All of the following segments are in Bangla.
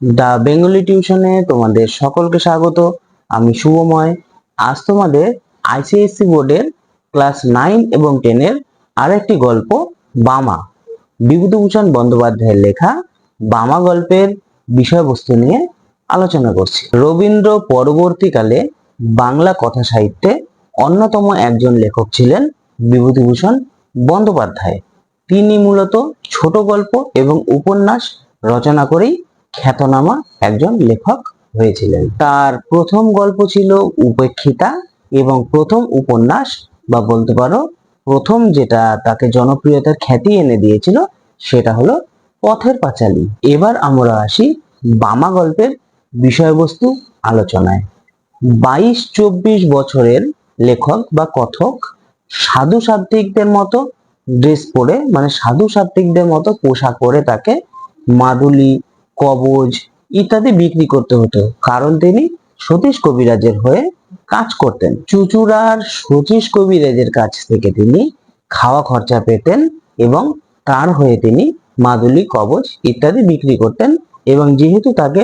দ্য বেঙ্গলি টিউশনে তোমাদের সকলকে স্বাগত। আমি শুভময়। আজ তোমাদের আইসিএসসি বোর্ডের ক্লাস নাইন এবং টেনের আরেকটি গল্প, বামা। বিভূতিভূষণ বন্দ্যোপাধ্যায়ের লেখা বামা গল্পের বিষয়বস্তু নিয়ে আলোচনা করছি। রবীন্দ্র পরবর্তীকালে বাংলা কথা সাহিত্যে অন্যতম একজন লেখক ছিলেন বিভূতিভূষণ বন্দ্যোপাধ্যায়। তিনি মূলত ছোট গল্প এবং উপন্যাস রচনা করেই খ্যাতনামা একজন লেখক হয়েছিলেন। তার প্রথম গল্প ছিল উপেক্ষিতা এবং প্রথম উপন্যাস বা বলতে পারো প্রথম যেটা তাকে জনপ্রিয়তার খ্যাতি এনে দিয়েছিল সেটা হলো পথের পাঁচালী। এবার আমরা আসি বামা গল্পের বিষয়বস্তু আলোচনায়। বাইশ চব্বিশ বছরের লেখক বা কথক সাধু সাত্ত্বিকদের মতো ড্রেস পরে মানে সাধু সাত্ত্বিকদের মতো পোশাক পরে তাকে মাদুলি কবজ ইত্যাদি বিক্রি করতে হতো। কারণ তিনি সতীশ কবিরাজের হয়ে কাজ করতেন। চুচুড়ার সতীশ কবিরাজের কাছ থেকে তিনি খাওয়া খরচা পেতেন এবং তার হয়ে তিনি মাদুলি কবচ ইত্যাদি বিক্রি করতেন এবং যেহেতু তাকে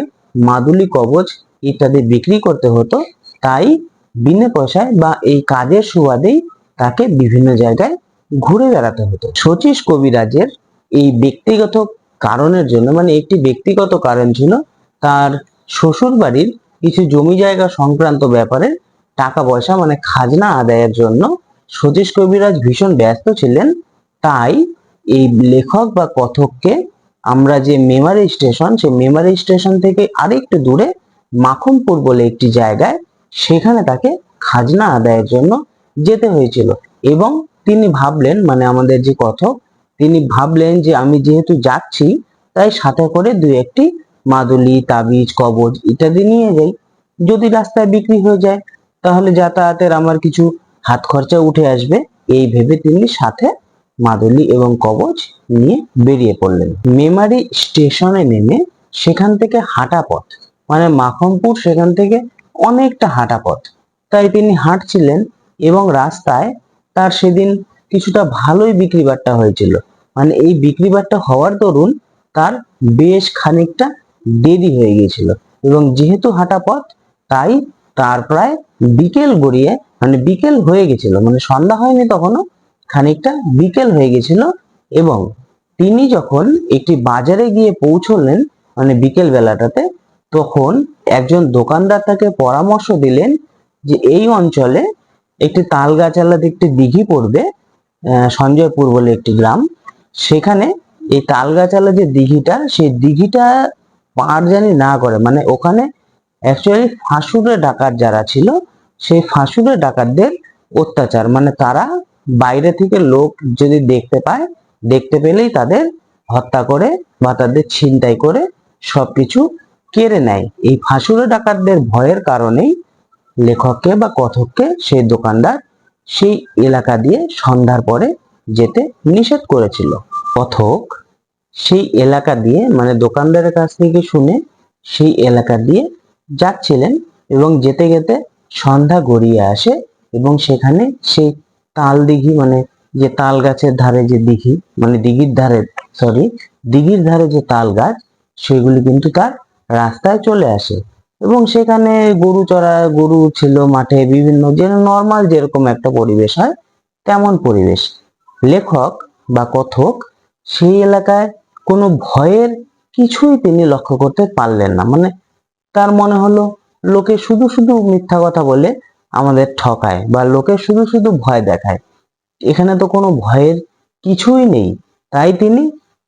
মাদুলি কবচ ইত্যাদি বিক্রি করতে হতো, তাই বিনা পয়সায় বা এই কাজের সুবাদেই তাকে বিভিন্ন জায়গায় ঘুরে বেড়াতে হতো। শচীশ কবিরাজের এই ব্যক্তিগত কারণের জন্য মানে একটি ব্যক্তিগত কারণ ছিল তার শ্বশুর বাড়ির কিছু জমি জায়গা সংক্রান্ত ব্যাপারে টাকা পয়সা মানে খাজনা আদায়ের জন্য সতীশ কবিরাজ ভীষণ ব্যস্ত ছিলেন। তাই এই লেখক বা কথককে আমরা যে মেমারি স্টেশন, সেই মেমারি স্টেশন থেকে আরেকটু দূরে মাখনপুর বলে একটি জায়গায় সেখানে তাকে খাজনা আদায়ের জন্য যেতে হয়েছিল। এবং তিনি ভাবলেন মানে আমাদের যে কথক তিনি ভাবলেন যে আমি যেহেতু যাচ্ছি, তাই সাথে করে দু একটি মাদুলি, তাবিজ, কবজ ইত্যাদি নিয়ে যাই। যদি রাস্তায় বিক্রি হয়ে যায়, তাহলে যাতায়াতের আমার কিছু হাত খরচা উঠে আসবে। এই ভেবে তিনি সাথে মাদুলি এবং কবজ নিয়ে বেরিয়ে পড়লেন। মেমারি স্টেশনে নেমে সেখান থেকে হাঁটা পথ মানে মাখমপুর সেখান থেকে অনেকটা হাঁটা পথ। তাই তিনি হাঁটছিলেন এবং রাস্তায় তার সেদিন কিছুটা ভালোই বিক্রি বাট্টা হয়েছিল। মানে এই বিক্রি বাট্টা হওয়ার দরুন তার বেশ খানিকটা দেরি হয়ে গিয়েছিল এবং যেহেতু হাঁটা পথ, তাই তার প্রায় বিকেল গড়িয়ে মানে বিকেল হয়ে গেছিল মানে সন্ধ্যা হয়নি তখনও, খানিকটা বিকেল হয়ে গেছিল এবং তিনি যখন একটি বাজারে গিয়ে পৌঁছলেন মানে বিকেল বেলাটাতে, তখন একজন দোকানদার তাকে পরামর্শ দিলেন যে এই অঞ্চলে একটি তাল গাছালাতে একটি দিঘি পড়বে সঞ্জয়পুর বলে একটি গ্রাম। সেখানে এই তাল গাছালা যে দিঘিটা, সেই দিঘিটা পার জানি না করে। মানে ওখানে অ্যাকচুয়ালি ফাঁসুরে ডাকাত যারা ছিল, সেই ফাঁসুরে ডাকাতদের অত্যাচার। মানে তারা বাইরে থেকে লোক যদি দেখতে পায়, দেখতে পেলেই তাদের হত্যা করে বা তাদের ছিনতাই করে সবকিছু কেড়ে নেয়। এই ফাঁসুরে ডাকাতদের ভয়ের কারণেই লেখককে বা কথককে সেই দোকানদার সেই এলাকা দিয়ে সন্ধ্যার পরে যেতে নিষেধ করেছিল। কথক সেই এলাকা দিয়ে মানে দোকানদারের কাছ থেকে শুনে সেই এলাকা দিয়ে যাচ্ছিলেন এবং যেতে যেতে সন্ধ্যা গড়িয়ে আসে এবং সেখানে সেই তাল দিঘি মানে যে তাল গাছের ধারে যে দিঘি মানে দিঘির ধারে সরি দিঘির ধারে যে তাল গাছ, সেগুলি কিন্তু তার রাস্তায় চলে আসে। এবং সেখানে গরু চড়া গরু ছিল মাঠে বিভিন্ন যে নর্মাল যেরকম একটা পরিবেশ হয়, তেমন পরিবেশ। লেখক বা কথক সেই এলাকায় কোনো ভয়ের কিছুই তিনি লক্ষ্য করতে পারলেন না। মানে তার মনে হলো, লোকে শুধু শুধু মিথ্যা কথা বলে আমাদের ঠকায় বা লোকে শুধু শুধু ভয় দেখায়। এখানে তো কোনো ভয়ের কিছুই নেই। তাই তিনি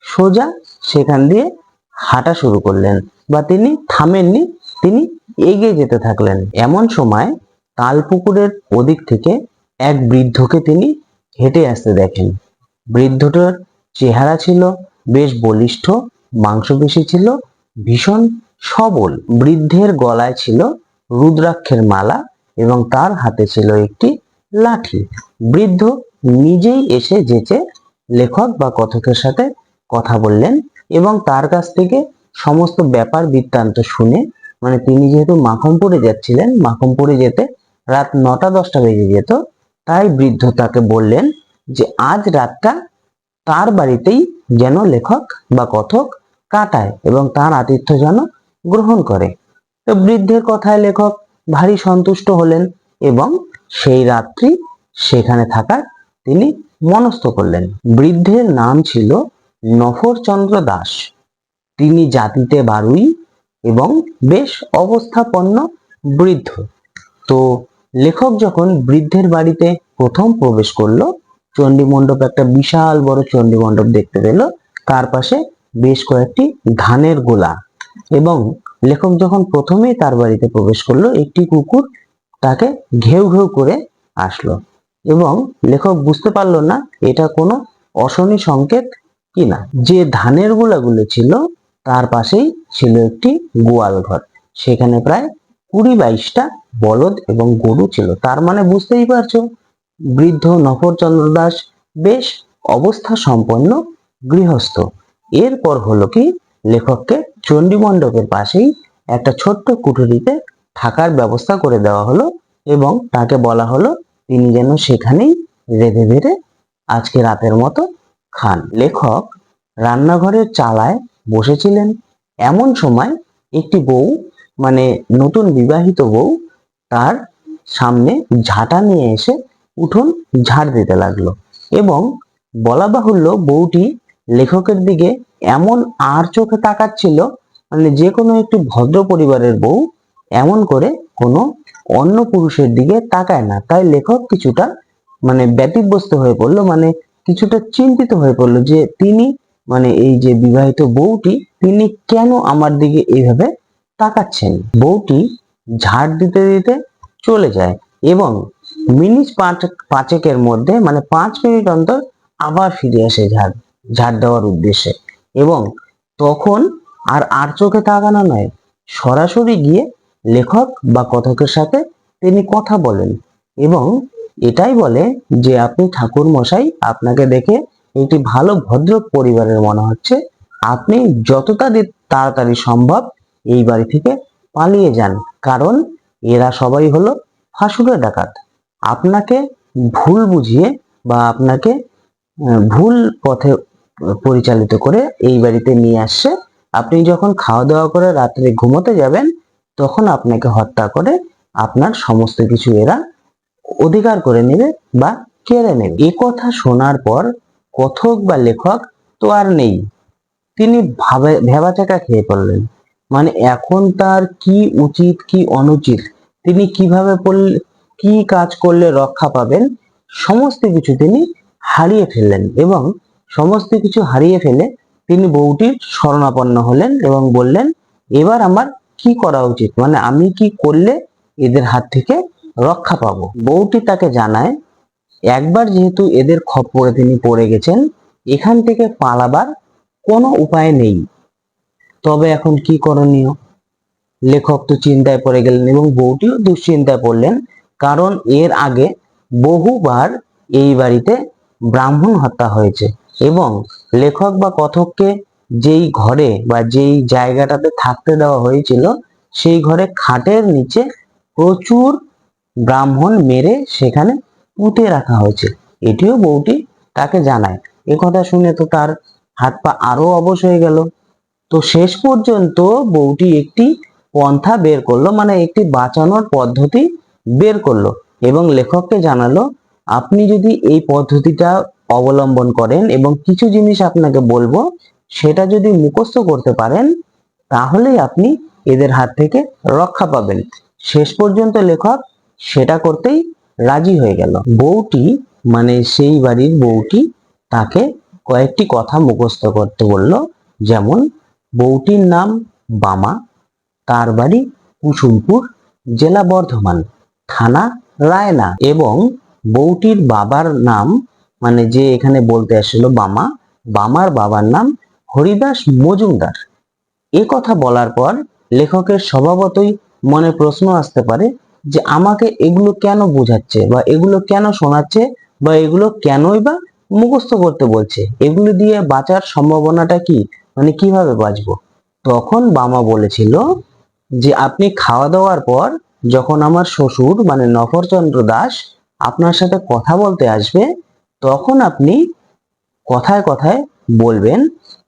সোজা সেখান দিয়ে হাঁটা শুরু করলেন বা তিনি থামেননি তিনি এগিয়ে যেতে থাকলেন। এমন সময় তালপুকুরের ওদিক থেকে এক বৃদ্ধকে তিনি হেঁটে আসতে দেখেন। বৃদ্ধটার চেহারা ছিল বেশ বলিষ্ঠ, মাংসপেশি ছিল, ভীষণ সবল। বৃদ্ধের গলায় ছিল রুদ্রাক্ষের মালা এবং তার হাতে ছিল একটি লাঠি। বৃদ্ধ নিজেই এসে যেচে লেখক বা কথকের সাথে কথা বললেন এবং তার কাছ থেকে সমস্ত ব্যাপার বৃত্তান্ত শুনে মানে তিনি যেহেতু মাখমপুরে যাচ্ছিলেন মাখমপুরে যেতে রাত নটা দশটা বেজে যেত, তাই বৃদ্ধ তাকে বললেন যে, আজ রাতটা তার বাড়িতেই যেন লেখক বা কথক কাটায় এবং তার আতিথ্য যেন গ্রহণ করে। তো বৃদ্ধের কথায় লেখক ভারী সন্তুষ্ট হলেন এবং সেই রাত্রি সেখানে থাকার তিনি মনস্থ করলেন। বৃদ্ধের নাম ছিল নফরচন্দ্র দাস। তিনি জাতিতে বারুই এবং বেশ অবস্থাপন্ন বৃদ্ধ। তো লেখক যখন বৃদ্ধের বাড়িতে প্রথম প্রবেশ করল চণ্ডী মণ্ডপ একটা বিশাল বড় চণ্ডী মণ্ডপ দেখতে পেল। তার পাশে বেশ কয়েকটি ধানের গোলা এবং লেখক যখন প্রথমেই তার বাড়িতে প্রবেশ করল, একটি কুকুর তাকে ঘেউ ঘেউ করে আসলো এবং লেখক বুঝতে পারল না, এটা কোনো অশনি সংকেত কিনা। যে ধানের গোলাগুলো ছিল তার পাশেই ছিল একটি গোয়াল ঘর। সেখানে প্রায় কুড়ি বাইশটা বলদ এবং গরু ছিল। তার মানে বুঝতেই পারছ, বৃদ্ধ নফরচন্দ্র দাস বেশ অবস্থা সম্পন্ন গৃহস্থ। এরপর হলো কি, লেখককে চণ্ডী মণ্ডপের পাশেই একটা ছোট্ট কুঠুরিতে থাকার ব্যবস্থা করে দেওয়া হলো এবং তাকে বলা হলো, তিনি যেন সেখানেই রেঁধে বেড়ে আজকে রাতের মতো খান। লেখক রান্নাঘরের চালায় বসেছিলেন। এমন সময় একটি বউ মানে নতুন বিবাহিত বউ, তার সামনে ঝাঁটা নিয়ে এসে উঠোন ঝাড় দিতে লাগল এবং বলা বাহুল্য বউটি লেখকের দিকে এমন আর চোখে তাকাচ্ছিল মানে যে কোনো একটি ভদ্র পরিবারের বউ এমন করে কোনো অন্য পুরুষের দিকে তাকায় না। তাই লেখক কিছুটা মানে ব্যতিব্যস্ত হয়ে পড়ল মানে কিছুটা চিন্তিত হয়ে পড়ল যে তিনি মানে এই যে বিবাহিত বউটি, তিনি কেন আমার দিকে এইভাবে তাকাচ্ছেন? বউটি ঝাড় দিতে দিতে চলে যায় এবং মিনিট পাঁচ, পাঁচেকের মধ্যে মানে পাঁচ মিনিট অন্তর আবার ফিরে আসে ঝাড় ঝাড় দেওয়ার উদ্দেশ্যে এবং তখন আর আর চোখে তাকানো নয়, সরাসরি গিয়ে লেখক বা কথকের সাথে তিনি কথা বলেন এবং এটাই বলে যে আপনি ঠাকুর মশাই আপনাকে দেখে একটি ভালো ভদ্র পরিবারের মনে হচ্ছে। আপনি যত তাড়াতাড়ি তাড়াতাড়ি সম্ভব এই বাড়ি থেকে পালিয়ে যান, কারণ এরা সবাই হলো ফাঁসুরে ডাকাত। আপনাকে ভুল বুঝিয়ে বা আপনাকে ভুল পথে পরিচালিত করে এই বাড়িতে নিয়ে আসছে। আপনি যখন খাওয়া দাওয়া করে রাত্রে ঘুমোতে যাবেন, তখন আপনাকে হত্যা করে আপনার সমস্ত কিছু এরা অধিকার করে নেবে বা কেড়ে নেবে। এ কথা শোনার পর কথক বা লেখক তো আর নেই। তিনি ভাবে, ভেবাচাকা খেয়ে পড়লেন। মানে এখন তার কি উচিত, কি অনুচিত, তিনি কীভাবে পড়লে, কি কাজ করলে রক্ষা পাবেন, সমস্ত কিছু তিনি হারিয়ে ফেললেন এবং সমস্ত কিছু হারিয়ে ফেলে তিনি বউটির শরণাপন্ন হলেন এবং বললেন, এবার আমার কি করা উচিত? মানে আমি কি করলে এদের হাত থেকে রক্ষা পাবো? বউটি তাকে জানায় একবার যেহেতু এদের খপ্পরে তিনি পড়ে গেছেন, এখান থেকে পালাবার কোনো উপায় নেই। তবে এখন কি করণীয়? লেখক তো চিন্তায় পড়ে গেলেন এবং বউটিও দুশ্চিন্তায় পড়লেন, কারণ এর আগে বহুবার এই বাড়িতে ব্রাহ্মণ হত্যা হয়েছে এবং লেখক বা কথককে যেই ঘরে বা যেই জায়গাটাতে থাকতে দেওয়া হয়েছিল, সেই ঘরে খাটের নিচে প্রচুর ব্রাহ্মণ মেরে সেখানে পুঁতে রাখা হয়েছে। এটিও বউটি তাকে জানায়। এ কথা শুনে তো তার হাত পা আরও অবশ হয়ে গেল। তো শেষ পর্যন্ত বউটি একটি পন্থা বের করল মানে একটি বাঁচানোর পদ্ধতি বের করল এবং লেখককে জানালো, আপনি যদি এই পদ্ধতিটা অবলম্বন করেন এবং কিছু জিনিস আপনাকে বলব, সেটা যদি মুখস্থ করতে পারেন, তাহলেই আপনি এদের হাত থেকে রক্ষা পাবেন। শেষ পর্যন্ত লেখক সেটা করতেই রাজি হয়ে গেল। বউটি মানে সেই বাড়ির বউটি, তাকে কয়েকটি কথা মুখস্থ করতে বলল, যেমন, বউটির নাম বামা, তার বাড়ি কুসুমপুর, জেলা বর্ধমান, থানা রায়না এবং বউটির বাবার নাম মানে যে এখানে বলতে আসলো বামা, বামার বাবার নাম হরিদাস মজুমদার। এ কথা বলার পর লেখকের স্বভাবতই মনে প্রশ্ন আসতে পারে যে আমাকে এগুলো কেন বোঝাচ্ছে বা এগুলো কেন শোনাচ্ছে বা এগুলো কেনই বা মুখস্থ করতে বলছে? এগুলো দিয়ে বাঁচার সম্ভাবনাটা কি? মানে কীভাবে বাঁচবো? তখন বামা বলেছিল যে, আপনি খাওয়া দাওয়ার পর যখন আমার শ্বশুর মানে নফরচন্দ্র দাস আপনার সাথে কথা বলতে আসবে, তখন আপনি কথায় কথায় বলবেন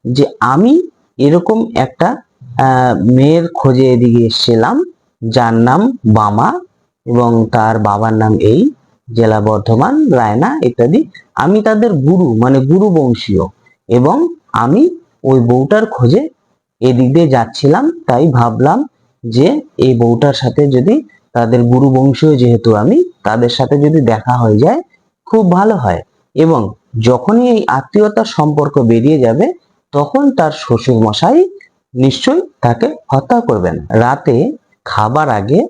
যে, আমি এরকম একটা মেয়ের খোঁজে এদিকে এসেছিলাম, যার নাম বামা এবং তার বাবার নাম এই জেলা বর্ধমান, রায়না ইত্যাদি। আমি তাদের গুরু মানে গুরু বংশীয়। এবং আমি ওই বউটার খোঁজে এদিক দিয়ে যাচ্ছিলাম, তাই ভাবলাম যে এই বউটার সাথে যদি তাদের গুরু বংশীয় যেহেতু আমি, তাদের সাথে যদি দেখা হয়ে যায়, খুব ভালো হয়। এবং যখনই এই আত্মীয়তার সম্পর্ক বেরিয়ে যাবে, তখন তার শ্বশুর মশাই নিশ্চয়ই তাকে হত্যা করবেন। রাতে খাবার আগে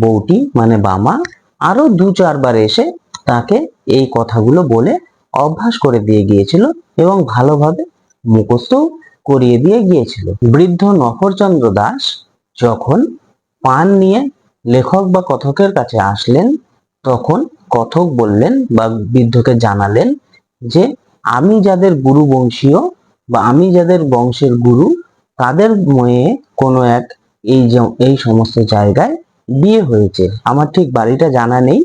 বউটি মানে বামা, আরও দু চারবার এসে তাকে এই কথাগুলো বলে অভ্যাস করে দিয়ে গিয়েছিল এবং ভালোভাবে মুখস্থ করিয়ে দিয়ে গিয়েছিল। বৃদ্ধ নফরচন্দ্র দাস যখন পান নিয়ে লেখক বা কথকের কাছে আসলেন, তখন কথক বললেন বা বৃদ্ধকে জানালেন যে, আমি যাদের গুরু বংশীয় বা আমি যাদের বংশের গুরু, তাদের মেয়ে কোনো এক এই যে- এই সমস্ত জায়গায় বিয়ে হয়েছে। আমার ঠিক বাড়িটা জানা নেই,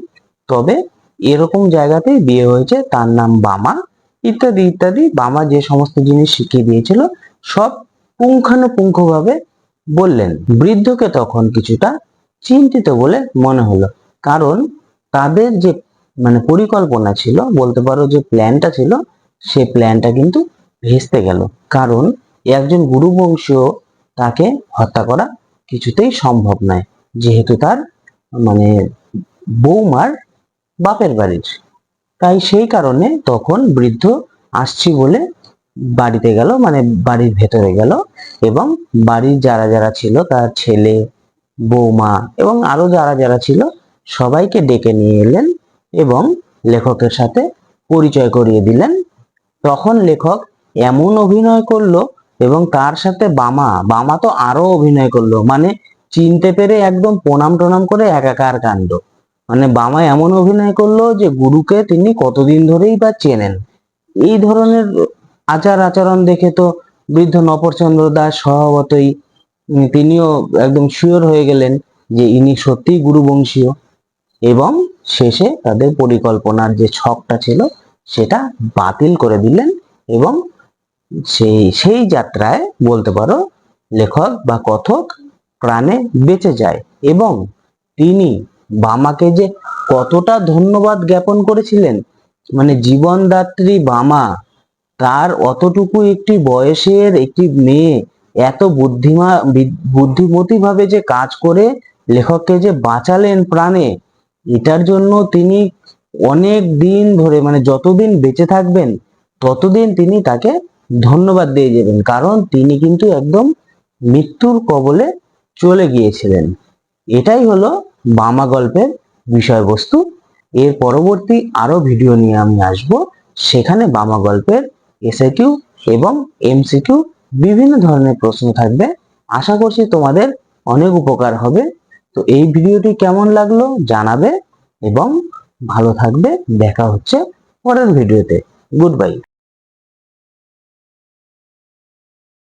তবে এরকম জায়গাতেই বিয়ে হয়েছে, তার নাম বামা, ইত্যাদি ইত্যাদি। বামা যে সমস্ত জিনিস শিখিয়ে দিয়েছিল, সব পুঙ্খানুপুঙ্খভাবে বললেন। বৃদ্ধকে তখন কিছুটা চিন্তিত বলে মনে হলো। কারণ তাদের যে মানে পরিকল্পনা ছিল, বলতে পারো যে প্ল্যানটা ছিল, সে প্ল্যানটা কিন্তু ভেস্তে গেল। কারণ একজন গুরু বংশীয় তাকে হত্যা করা কিছুতেই সম্ভব নয়। যেহেতু তার মানে বৌমার বাপের বাড়ির। তাই সেই কারণে তখন বৃদ্ধ আসছি বলে বাড়িতে গেল মানে বাড়ির ভেতরে গেল এবং বাড়ির যারা যারা ছিল তার ছেলে, বৌমা এবং আরও যারা যারা ছিল সবাইকে ডেকে নিয়ে এলেন এবং লেখকের সাথে পরিচয় করিয়ে দিলেন। তখন লেখক এমন অভিনয় করল এবং তার সাথে বামা বামা তো আরও অভিনয় করল মানে চিনতে পেরে একদম প্রণাম টনাম করে একাকার কাণ্ড। মানে বামা এমন অভিনয় করল যে গুরুকে তিনি কতদিন ধরেই বা চেনেন। এই ধরনের আচার আচরণ দেখে তো বৃদ্ধ নপরচন্দ্র দাস স্বভাবতই তিনিও একদম শিওর হয়ে গেলেন যে ইনি সত্যিই গুরু বংশীয় এবং শেষে তাদের পরিকল্পনার যে ছকটা ছিল সেটা বাতিল করে দিলেন এবং সেই সেই যাত্রায় বলতে পারো লেখক বা কথক প্রাণে বেঁচে যায় এবং তিনি বামাকে যে কতটা ধন্যবাদ জ্ঞাপন করেছিলেন মানে জীবনদাত্রী বামা, তার অতটুকু একটি বয়সের একটি মেয়ে, এত বুদ্ধিমা বুদ্ধিমতী ভাবে যে কাজ করে লেখককে যে বাঁচালেন প্রাণে, এটার জন্য তিনি অনেক দিন ধরে মানে যতদিন বেঁচে থাকবেন, ততদিন তিনি তাকে ধন্যবাদ দিয়ে যাবেন কারণ তিনি কিন্তু একদম মৃত্যুর কবলে চলে গিয়েছিলেন। এটাই হলো বামা গল্পের বিষয়বস্তু। এর পরবর্তী আরও ভিডিও নিয়ে আমি আসব। সেখানে বামা গল্পের এসএকিউ এবং এমসিকিউ বিভিন্ন ধরনের প্রশ্ন থাকবে। আশা করছি তোমাদের অনেক উপকার হবে। তো এই ভিডিওটি কেমন লাগল জানাবে এবং ভালো থাকবে। দেখা হচ্ছে পরের ভিডিওতে। Good bye.